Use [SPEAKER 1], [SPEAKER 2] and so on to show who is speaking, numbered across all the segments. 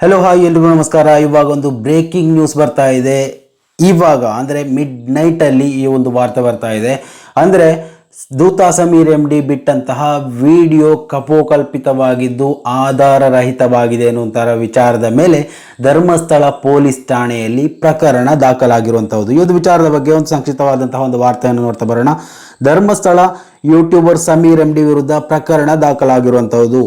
[SPEAKER 1] Hello hi ಎಲ್ರಿಗೂ ನಮಸ್ಕಾರ. ಇವಾಗ ಒಂದು ಬ್ರೇಕಿಂಗ್ ನ್ಯೂಸ್ ಬರ್ತಾ ಇದೆ. ಇವಾಗ, ಅಂದರೆ ಮಿಡ್ ನೈಟಲ್ಲಿ ಈ ಒಂದು ವಾರ್ತೆ ಬರ್ತಾ ಇದೆ. ಅಂದರೆ ದೂತ ಸಮೀರ್ ಎಂ ಡಿ ಬಿಟ್ಟಂತಹ ವಿಡಿಯೋ ಕಪೋಕಲ್ಪಿತವಾಗಿದ್ದು, ಆಧಾರರಹಿತವಾಗಿದೆ ಅನ್ನುವಂತಹ ವಿಚಾರದ ಮೇಲೆ ಧರ್ಮಸ್ಥಳ ಪೊಲೀಸ್ ಠಾಣೆಯಲ್ಲಿ ಪ್ರಕರಣ ದಾಖಲಾಗಿರುವಂಥದ್ದು ಈ ಒಂದು ವಿಚಾರದ ಬಗ್ಗೆ ಒಂದು ಸಂಕ್ಷಿಪ್ತವಾದಂತಹ ಒಂದು ವಾರ್ತೆಯನ್ನು ನೋಡ್ತಾ ಬರೋಣ. Dharmasthala YouTuber Sameer M D ವಿರುದ್ಧ ಪ್ರಕರಣ ದಾಖಲಾಗಿರುವಂಥದ್ದು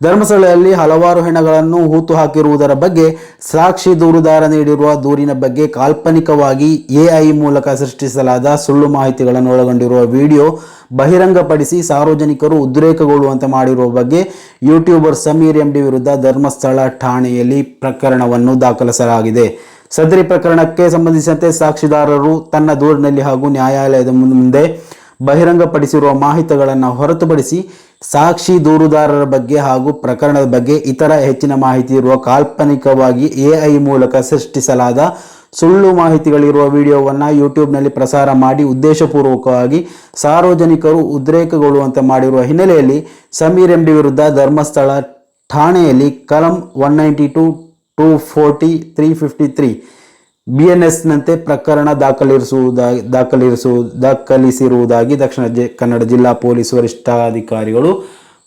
[SPEAKER 1] ಧರ್ಮಸ್ಥಳದಲ್ಲಿ ಹಲವಾರು ಹೆಣಗಳನ್ನು ಹೂತು ಹಾಕಿರುವುದರ ಬಗ್ಗೆ ಸಾಕ್ಷಿ ದೂರುದಾರ ನೀಡಿರುವ ದೂರಿನ ಬಗ್ಗೆ ಕಾಲ್ಪನಿಕವಾಗಿ ಎಐ ಮೂಲಕ ಸೃಷ್ಟಿಸಲಾದ ಸುಳ್ಳು ಮಾಹಿತಿಗಳನ್ನು ಒಳಗೊಂಡಿರುವ ವಿಡಿಯೋ ಬಹಿರಂಗಪಡಿಸಿ ಸಾರ್ವಜನಿಕರು ಉದ್ರೇಕಗೊಳ್ಳುವಂತೆ ಮಾಡಿರುವ ಬಗ್ಗೆ ಯೂಟ್ಯೂಬರ್ ಸಮೀರ್ ಎಂಡಿ ವಿರುದ್ಧ ಧರ್ಮಸ್ಥಳ ಠಾಣೆಯಲ್ಲಿ ಪ್ರಕರಣವನ್ನು ದಾಖಲಿಸಲಾಗಿದೆ. ಸದರಿ ಪ್ರಕರಣಕ್ಕೆ ಸಂಬಂಧಿಸಿದಂತೆ ಸಾಕ್ಷಿದಾರರು ತನ್ನ ದೂರಿನಲ್ಲಿ ಹಾಗೂ ನ್ಯಾಯಾಲಯದ ಮುಂದೆ ಬಹಿರಂಗಪಡಿಸಿರುವ ಮಾಹಿತಿಗಳನ್ನು ಹೊರತುಪಡಿಸಿ ಸಾಕ್ಷಿ ದೂರುದಾರರ ಬಗ್ಗೆ ಹಾಗೂ ಪ್ರಕರಣದ ಬಗ್ಗೆ ಇತರ ಹೆಚ್ಚಿನ ಮಾಹಿತಿ ಇರುವ ಕಾಲ್ಪನಿಕವಾಗಿ ಎಐ ಮೂಲಕ ಸೃಷ್ಟಿಸಲಾದ ಸುಳ್ಳು ಮಾಹಿತಿಗಳಿರುವ ವಿಡಿಯೋವನ್ನು ಯೂಟ್ಯೂಬ್ನಲ್ಲಿ ಪ್ರಸಾರ ಮಾಡಿ ಉದ್ದೇಶಪೂರ್ವಕವಾಗಿ ಸಾರ್ವಜನಿಕರು ಉದ್ರೇಕಗೊಳ್ಳುವಂತೆ ಮಾಡಿರುವ ಹಿನ್ನೆಲೆಯಲ್ಲಿ ಸಮೀರ್ ಎಂಡಿ ವಿರುದ್ಧ ಧರ್ಮಸ್ಥಳ ಠಾಣೆಯಲ್ಲಿ ಕಲಂ one ninety two two forty three fifty three B N ಎಸ್ನಂತೆ ಪ್ರಕರಣ ದಾಖಲಿಸುವುದಾಗಿ ದಾಖಲಿಸು, ದಾಖಲಿಸಿರುವುದಾಗಿ ದಕ್ಷಿಣ ಕನ್ನಡ ಜಿಲ್ಲಾ ಪೊಲೀಸ್ ವರಿಷ್ಠಾಧಿಕಾರಿಗಳು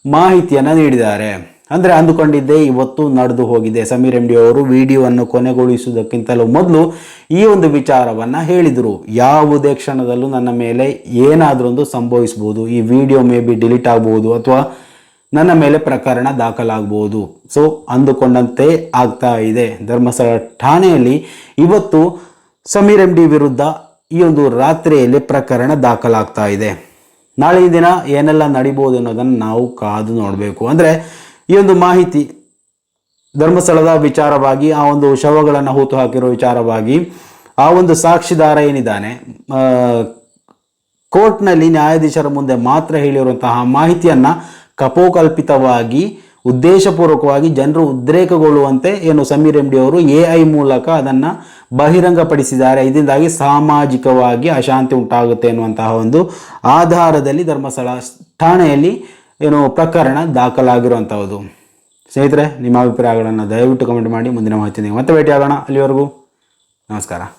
[SPEAKER 1] ಮಾಹಿತಿಯನ್ನು ನೀಡಿದ್ದಾರೆ. ಅಂದರೆ ಅಂದುಕೊಂಡಿದ್ದೇ ಇವತ್ತು ನಡೆದು ಹೋಗಿದೆ. ಸಮೀರ್ ಎಂ ಡಿ ಅವರು ವಿಡಿಯೋವನ್ನು ಕೊನೆಗೊಳಿಸುವುದಕ್ಕಿಂತಲೂ ಮೊದಲು ಈ ಒಂದು ವಿಚಾರವನ್ನು ಹೇಳಿದರು. ಯಾವುದೇ ಕ್ಷಣದಲ್ಲೂ ನನ್ನ ಮೇಲೆ ಏನಾದರೂ ಒಂದು ಸಂಭವಿಸ್ಬೋದು. ಈ ವಿಡಿಯೋ ಮೇ ಬಿ ಡಿಲೀಟ್ ಆಗ್ಬೋದು ಅಥವಾ ನನ್ನ ಮೇಲೆ ಪ್ರಕರಣ ದಾಖಲಾಗಬಹುದು. ಸೊ ಅಂದುಕೊಂಡಂತೆ ಆಗ್ತಾ ಇದೆ. ಧರ್ಮಸ್ಥಳ ಠಾಣೆಯಲ್ಲಿ ಇವತ್ತು ಸಮೀರ್ ಎಂ ಡಿ ವಿರುದ್ಧ ಈ ಒಂದು ರಾತ್ರಿಯಲ್ಲಿ ಪ್ರಕರಣ ದಾಖಲಾಗ್ತಾ ಇದೆ. ನಾಳೆ ದಿನ ಏನೆಲ್ಲ ನಡಿಬೋದು ಅನ್ನೋದನ್ನು ನಾವು ಕಾದು ನೋಡಬೇಕು. ಅಂದರೆ ಈ ಒಂದು ಮಾಹಿತಿ ಧರ್ಮಸ್ಥಳದ ವಿಚಾರವಾಗಿ, ಆ ಒಂದು ಶವಗಳನ್ನು ಹೂತು ಹಾಕಿರೋ ವಿಚಾರವಾಗಿ, ಆ ಒಂದು ಸಾಕ್ಷಿದಾರ ಏನಿದ್ದಾನೆ ಕೋರ್ಟ್ನಲ್ಲಿ ನ್ಯಾಯಾಧೀಶರ ಮುಂದೆ ಮಾತ್ರ ಹೇಳಿರುವಂತಹ ಮಾಹಿತಿಯನ್ನ ಕಪೋಕಲ್ಪಿತವಾಗಿ, ಉದ್ದೇಶಪೂರ್ವಕವಾಗಿ ಜನರು ಉದ್ರೇಕಗೊಳ್ಳುವಂತೆ ಏನು ಸಮೀರ್ ಎಂ ಡಿ ಅವರು ಎ ಐ ಮೂಲಕ ಅದನ್ನು ಬಹಿರಂಗಪಡಿಸಿದ್ದಾರೆ. ಇದರಿಂದಾಗಿ ಸಾಮಾಜಿಕವಾಗಿ ಅಶಾಂತಿ ಉಂಟಾಗುತ್ತೆ ಎನ್ನುವಂತಹ ಒಂದು ಆಧಾರದಲ್ಲಿ ಧರ್ಮಸ್ಥಳ ಠಾಣೆಯಲ್ಲಿ ಏನು ಪ್ರಕರಣ ದಾಖಲಾಗಿರುವಂಥದ್ದು ಸ್ನೇಹಿತರೆ, ನಿಮ್ಮ ಅಭಿಪ್ರಾಯಗಳನ್ನು ದಯವಿಟ್ಟು ಕಮೆಂಟ್ ಮಾಡಿ. ಮುಂದಿನ ಮಾಹಿತಿ ಮತ್ತೆ ಭೇಟಿಯಾಗೋಣ. ಅಲ್ಲಿವರೆಗೂ ನಮಸ್ಕಾರ.